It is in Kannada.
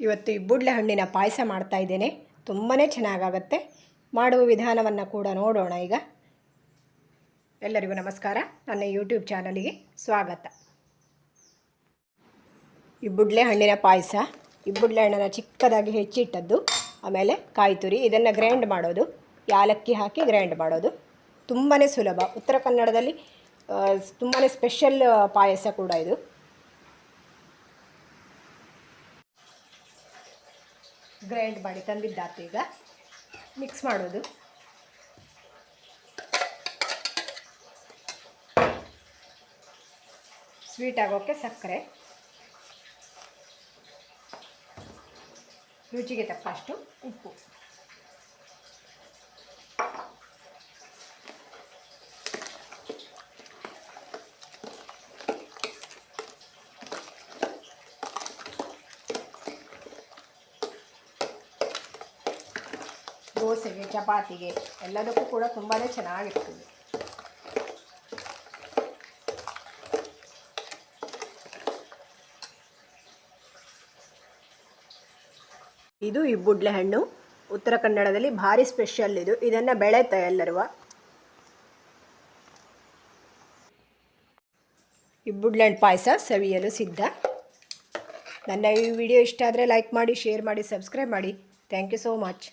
ಇವತ್ತು ಇಬ್ಬುಡ್ಲೆ ಹಣ್ಣಿನ ಪಾಯಸ ಮಾಡ್ತಾ ಇದ್ದೇನೆ. ತುಂಬಾ ಚೆನ್ನಾಗಾಗತ್ತೆ. ಮಾಡುವ ವಿಧಾನವನ್ನು ಕೂಡ ನೋಡೋಣ ಈಗ. ಎಲ್ಲರಿಗೂ ನಮಸ್ಕಾರ. ನನ್ನ ಯೂಟ್ಯೂಬ್ ಚಾನಲಿಗೆ ಸ್ವಾಗತ. ಇಬ್ಬುಡ್ಲೆ ಹಣ್ಣಿನ ಪಾಯಸ ಇಬ್ಬುಡ್ಲೆ ಹಣ್ಣನ್ನು ಚಿಕ್ಕದಾಗಿ ಹೆಚ್ಚಿಟ್ಟದ್ದು, ಆಮೇಲೆ ಕಾಯಿ ತುರಿ, ಇದನ್ನು ಗ್ರೈಂಡ್ ಮಾಡೋದು, ಯಾಲಕ್ಕಿ ಹಾಕಿ ಗ್ರೈಂಡ್ ಮಾಡೋದು. ತುಂಬಾ ಸುಲಭ. ಉತ್ತರ ಕನ್ನಡದಲ್ಲಿ ತುಂಬಾ ಸ್ಪೆಷಲ್ ಪಾಯಸ ಕೂಡ ಇದು. ಗ್ರೈಂಡ್ ಮಾಡಿ ತಂದಿದ್ದಾತು ಈಗ. ಮಿಕ್ಸ್ ಮಾಡೋದು. ಸ್ವೀಟ್ ಆಗೋಕ್ಕೆ ಸಕ್ಕರೆ. ರುಚಿಗೆ ತಕ್ಕಷ್ಟು ಉಪ್ಪು. ದೋಸೆಗೆ, ಚಪಾತಿಗೆ ಎಲ್ಲದಕ್ಕೂ ಕೂಡ ತುಂಬಾ ಚೆನ್ನಾಗಿರ್ತದೆ. ಇದು ಇಬ್ಬುಡ್ಲೆ ಹಣ್ಣು. ಉತ್ತರ ಕನ್ನಡದಲ್ಲಿ ಭಾರಿ ಸ್ಪೆಷಲ್ ಇದು. ಇದನ್ನು ಬೆಳೆತ ಎಲ್ಲರುವ ಇಬ್ಬುಡ್ಲೆ ಹಣ್ಣು ಪಾಯಸ ಸವಿಯಲು ಸಿದ್ಧ. ನನ್ನ ಈ ವಿಡಿಯೋ ಇಷ್ಟ ಆದರೆ ಲೈಕ್ ಮಾಡಿ, ಶೇರ್ ಮಾಡಿ, ಸಬ್ಸ್ಕ್ರೈಬ್ ಮಾಡಿ. Thank you so much.